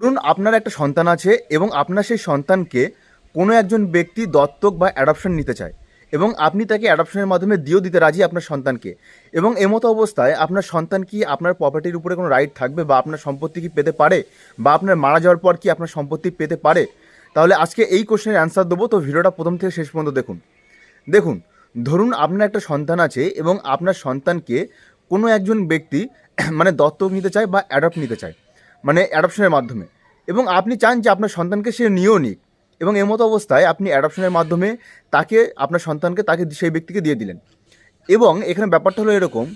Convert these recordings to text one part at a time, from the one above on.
ধরুন আপনার একটা সন্তান আছে এবং আপনার সেই সন্তানকে কোনো একজন ব্যক্তি দত্তক বা অ্যাডপশন নিতে চায় এবং আপনি তাকে অ্যাডপশনের মাধ্যমে দিয়েও দিতে রাজি আপনার সন্তানকে। এবং এমতো অবস্থায় আপনার সন্তান কি আপনার প্রপার্টির উপরে কোনো রাইট থাকবে বা আপনার সম্পত্তি কি পেতে পারে বা আপনার মারা যাওয়ার পর কি আপনার সম্পত্তি পেতে পারে? তাহলে আজকে এই কোশ্চেনের অ্যান্সার দেবো। তো ভিডিওটা প্রথম থেকে শেষ পর্যন্ত দেখুন। দেখুন, ধরুন আপনার একটা সন্তান আছে এবং আপনার সন্তানকে কোনো একজন ব্যক্তি মানে দত্তক নিতে চায় বা অ্যাডপ্ট নিতে চায়। মানে অ্যাডপশনের মাধ্যমে। এবং আপনি চান যে আপনার সন্তানকে সে নিয়েও নিক। এবং এমতো অবস্থায় আপনি অ্যাডপশনের মাধ্যমে তাকে, আপনার সন্তানকে তাকে সেই ব্যক্তিকে দিয়ে দিলেন। এবং এখানে ব্যাপারটা হলো এরকম,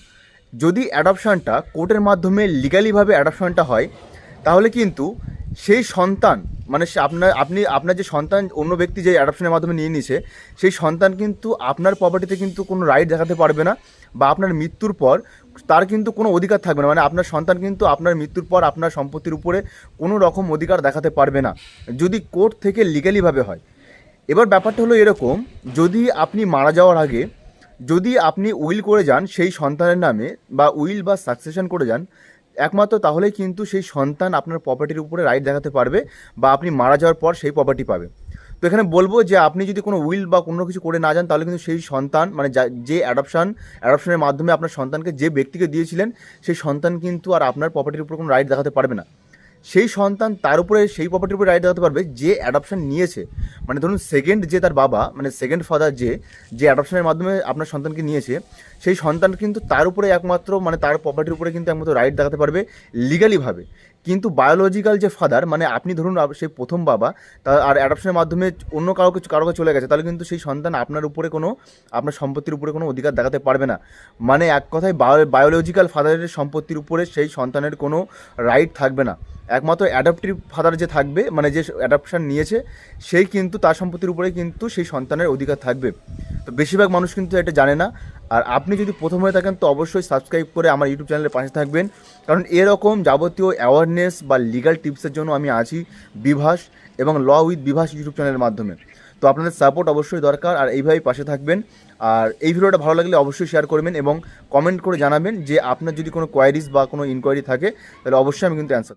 যদি অ্যাডপশনটা কোর্টের মাধ্যমে লিগালিভাবে অ্যাডপশনটা হয়, তাহলে কিন্তু সেই সন্তান মানে আপনার, আপনি, আপনার যে সন্তান অন্য ব্যক্তি যে অ্যাডাপশনের মাধ্যমে নিয়ে নিছে, সেই সন্তান কিন্তু আপনার প্রপার্টিতে কিন্তু কোনো রাইট দেখাতে পারবে না বা আপনার মৃত্যুর পর তার কিন্তু কোনো অধিকার থাকবে না। মানে আপনার সন্তান কিন্তু আপনার মৃত্যুর পর আপনার সম্পত্তির উপরে কোনো রকম অধিকার দেখাতে পারবে না। যদি কোর্ট থেকে লিগালিভাবে হয়। এবার ব্যাপারটা হলো এরকম, যদি আপনি মারা যাওয়ার আগে, যদি আপনি উইল করে যান সেই সন্তানের নামে বা উইল বা সাকসেশন করে যান একমাত্র তাহলেই কিন্তু সেই সন্তান আপনার প্রপার্টির উপরে রাইট দেখাতে পারবে বা আপনি মারা যাওয়ার পর সেই প্রপার্টি পাবে। তো এখানে বলব যে আপনি যদি কোনো উইল বা কোনো কিছু করে না যান, তাহলে কিন্তু সেই সন্তান মানে যা- অ্যাডপশন অ্যাডপশনের মাধ্যমে আপনার সন্তানকে যে ব্যক্তিকে দিয়েছিলেন, সেই সন্তান কিন্তু আর আপনার প্রপার্টির উপর কোনো রাইট দেখাতে পারবে না। সেই সন্তান তার উপরে, সেই প্রপার্টির উপরে রাইট দেখাতে পারবে যে অ্যাডাপশন নিয়েছে। মানে ধরুন সেকেন্ড যে তার বাবা মানে সেকেন্ড ফাদার যে যে অ্যাডাপশনের মাধ্যমে আপনার সন্তানকে নিয়েছে, সেই সন্তান কিন্তু তার উপরে একমাত্র মানে তার প্রপার্টির উপরে কিন্তু একমাত্র রাইট দেখাতে পারবে লিগালিভাবে কিন্তু বায়োলজিক্যাল যে ফাদার মানে আপনি ধরুন সেই প্রথম বাবা তার আর অ্যাডাপশনের মাধ্যমে অন্য কাউকে, কারোকে চলে গেছে, তাহলে কিন্তু সেই সন্তান আপনার উপরে কোনো, আপনার সম্পত্তির উপরে কোনো অধিকার দেখাতে পারবে না। মানে এক কথায় বায়ো বায়োলজিক্যাল ফাদারের সম্পত্তির উপরে সেই সন্তানের কোনো রাইট থাকবে না। একমাত্র অ্যাডাপটিভ ফাদার যে থাকবে মানে যে অ্যাডাপশন নিয়েছে, সেই কিন্তু তার সম্পত্তির উপরে কিন্তু সেই সন্তানের অধিকার থাকবে। তো বেশিরভাগ মানুষ কিন্তু এটা জানে না। আর আপনি যদি প্রথম হয়ে থাকেন, তো অবশ্যই সাবস্ক্রাইব করে আমার ইউটিউব চ্যানেলের পাশে থাকবেন। কারণ এরকম যাবতীয় অ্যাওয়ারনেস বা লিগাল টিপসের জন্য আমি আছি বিভাস এবং ল উইথ বিভাস ইউটিউব চ্যানেলের মাধ্যমে। তো আপনাদের সাপোর্ট অবশ্যই দরকার, আর এইভাবেই পাশে থাকবেন। আর এই ভিডিওটা ভালো লাগলে অবশ্যই শেয়ার করবেন এবং কমেন্ট করে জানাবেন যে আপনার যদি কোনো কোয়ারিজ বা কোনো ইনকোয়ারি থাকে, তাহলে অবশ্যই আমি কিন্তু অ্যান্সার